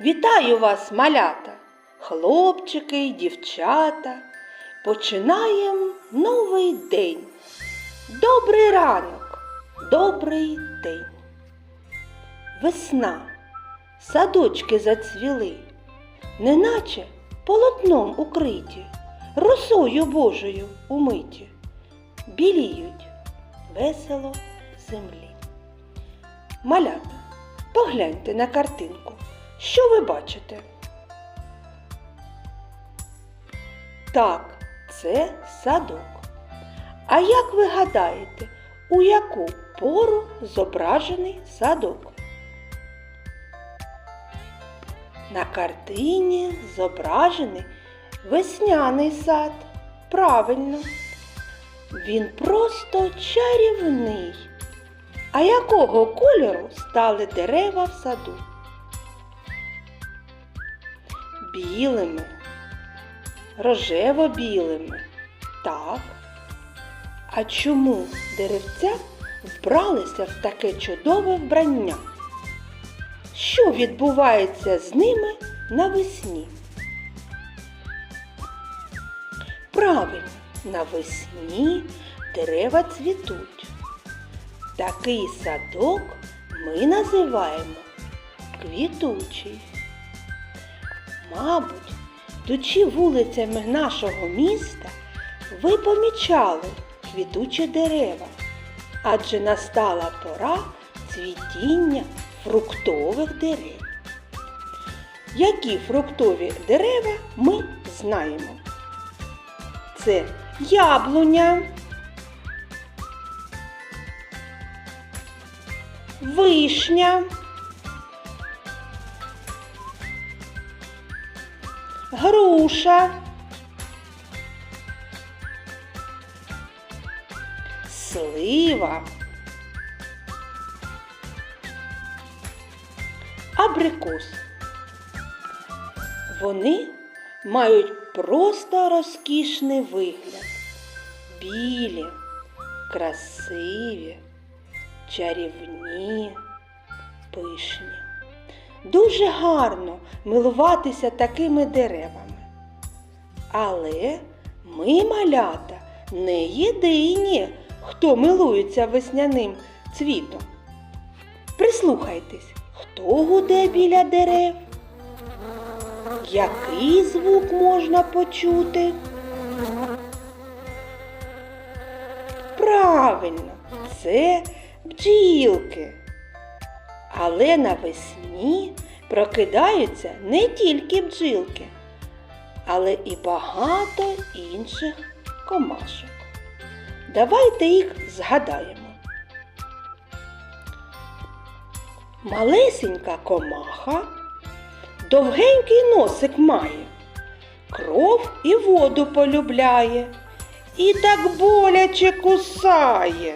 Вітаю вас, малята, хлопчики й дівчата. Починаємо новий день. Добрий ранок, добрий день. Весна, садочки зацвіли, неначе полотном укриті, росою Божою умиті, біліють весело землі. Малята, погляньте на картинку. Що ви бачите? Так, це садок. А як ви гадаєте, у яку пору зображений садок? На картині зображений весняний сад. Правильно. Він просто чарівний. А якого кольору стали дерева в саду? Білими, рожево-білими. Так. А чому деревця вбралися в таке чудове вбрання? Що відбувається з ними навесні? Правильно, навесні дерева цвітуть. Такий садок ми називаємо квітучий. Мабуть, йдучи вулицями нашого міста, ви помічали квітучі дерева, адже настала пора цвітіння фруктових дерев. Які фруктові дерева ми знаємо? Це яблуня, вишня, груша, слива, абрикос. Вони мають просто розкішний вигляд. Білі, красиві, чарівні, пишні. Дуже гарно милуватися такими деревами. Але ми, малята, не єдині, хто милується весняним цвітом. Прислухайтесь, хто гуде біля дерев? Який звук можна почути? Правильно, це бджілки. Але навесні прокидаються не тільки бджілки, але і багато інших комашок. Давайте їх згадаємо. Малесенька комаха довгенький носик має, кров і воду полюбляє, і так боляче кусає.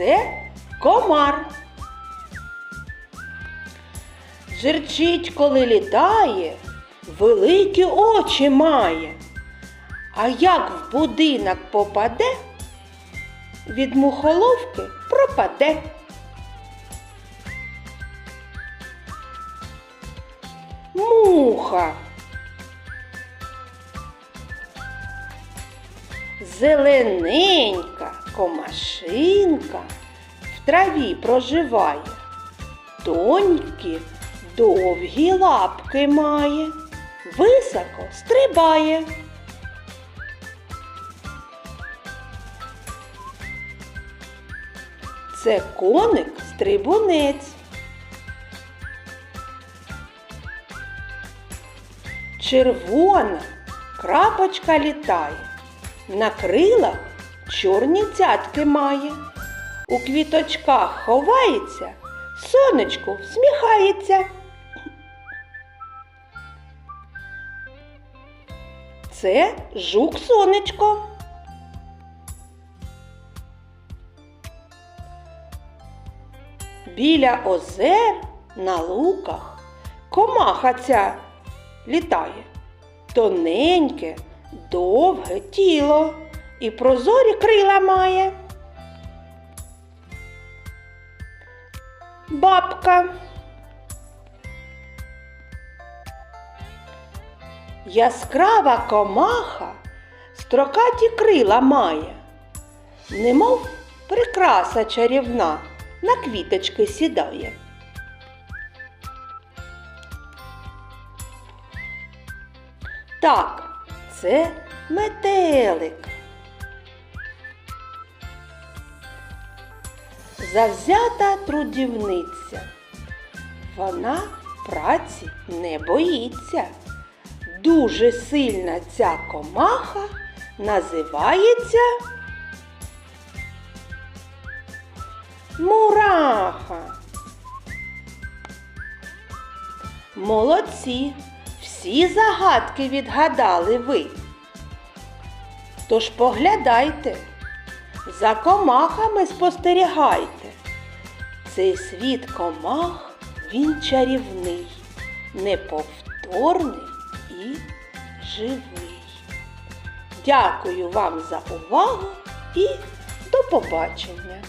Це комар. Жерчить, коли літає, великі очі має. А як в будинок попаде, від мухоловки пропаде. Муха. Зелененька комашинка в траві проживає, тонькі довгі лапки має, високо стрибає. Це коник стрибунець. Червона крапочка літає, на крилах чорні цятки має, у квіточках ховається, сонечку всміхається. Це жук сонечко. Біля озер на луках комаха ця літає. Тоненьке, довге тіло і прозорі крила має. бабка. Яскрава комаха строкаті крила має, немов прикраса чарівна на квіточки сідає. Так, це метелик. Завзята трудівниця. Вона праці не боїться. Дуже сильна ця комаха називається мураха. Молодці! Всі загадки відгадали ви. Тож поглядайте, за комахами спостерігайте. Цей світ комах, він чарівний, неповторний і живий. Дякую вам за увагу і до побачення!